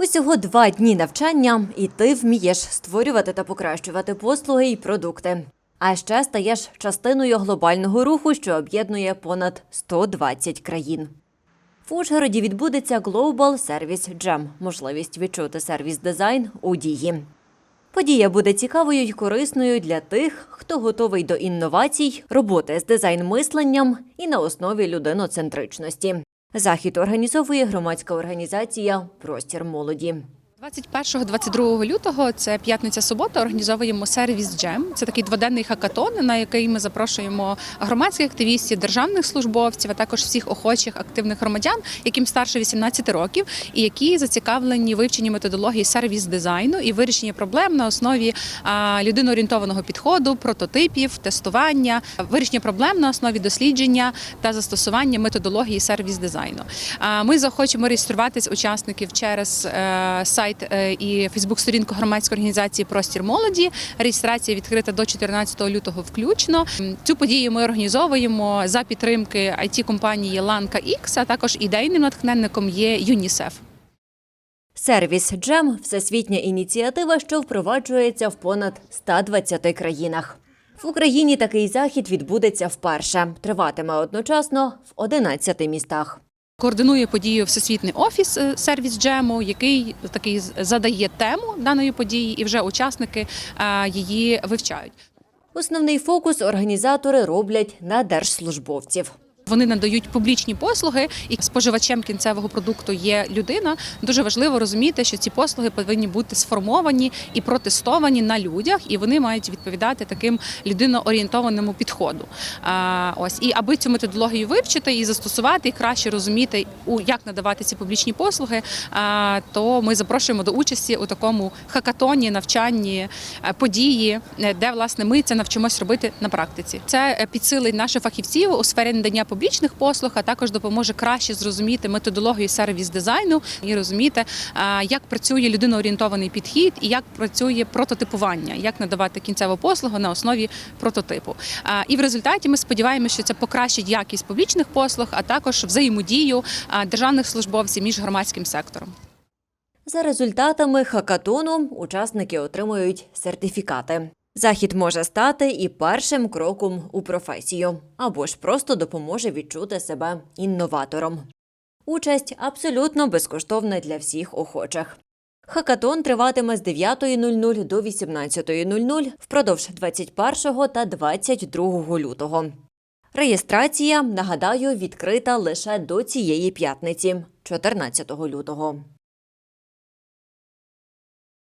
Усього два дні навчання, і ти вмієш створювати та покращувати послуги і продукти. А ще стаєш частиною глобального руху, що об'єднує понад 120 країн. В Ужгороді відбудеться Global Service Jam – можливість відчути сервіс-дизайн у дії. Подія буде цікавою й корисною для тих, хто готовий до інновацій, роботи з дизайн-мисленням і на основі людиноцентричності. Захід організовує громадська організація Простір молоді. 21-22 лютого, це п'ятниця-субота, організовуємо сервіс Джем. Це такий дводенний хакатон, на який ми запрошуємо громадських активістів, державних службовців, а також всіх охочих активних громадян, яким старше 18 років, і які зацікавлені вивченні методології сервіс дизайну і вирішення проблем на основі людиноорієнтованого підходу, прототипів, тестування, вирішення проблем на основі дослідження та застосування методології сервіс дизайну. Ми захочемо реєструватись учасників через е, сайт е, і Фейсбук-сторінку громадської організації Простір молоді. Реєстрація відкрита до 14 лютого включно. Цю подію ми організовуємо за підтримки it компанії Ланка X, а також ідейним натхненником є ЮНІСЕФ. Сервіс Джем всесвітня ініціатива, що впроваджується в понад 120 країнах. В Україні такий захід відбудеться вперше. Триватиме одночасно в 11 містах. Координує подію Всесвітній офіс е, сервіс джему, який такий задає тему даної події, і вже учасники е, її вивчають. Основний фокус організатори роблять на держслужбовців. Вони надають публічні послуги, і споживачем кінцевого продукту є людина. Дуже важливо розуміти, що ці послуги повинні бути сформовані і протестовані на людях, і вони мають відповідати таким людиноорієнтованому підходу. А, ось і аби цю методологію вивчити і застосувати, і краще розуміти, у як надавати ці публічні послуги, а, то ми запрошуємо до участі у такому хакатоні, навчанні е, події, е, де власне ми це навчимось робити на практиці. Це е, підсилить наших фахівців у сфері надання публічних послуг, а також допоможе краще зрозуміти методологію сервіс дизайну і розуміти, як працює людиноорієнтований підхід і як працює прототипування, як надавати кінцеву послугу на основі прототипу. І в результаті ми сподіваємося, що це покращить якість публічних послуг, а також взаємодію державних службовців між громадським сектором. За результатами хакатону учасники отримують сертифікати. Захід може стати і першим кроком у професію, або ж просто допоможе відчути себе інноватором. Участь абсолютно безкоштовна для всіх охочих. Хакатон триватиме з 9.00 до 18.00 впродовж 21 та 22 лютого. Реєстрація, нагадаю, відкрита лише до цієї п'ятниці, 14 лютого.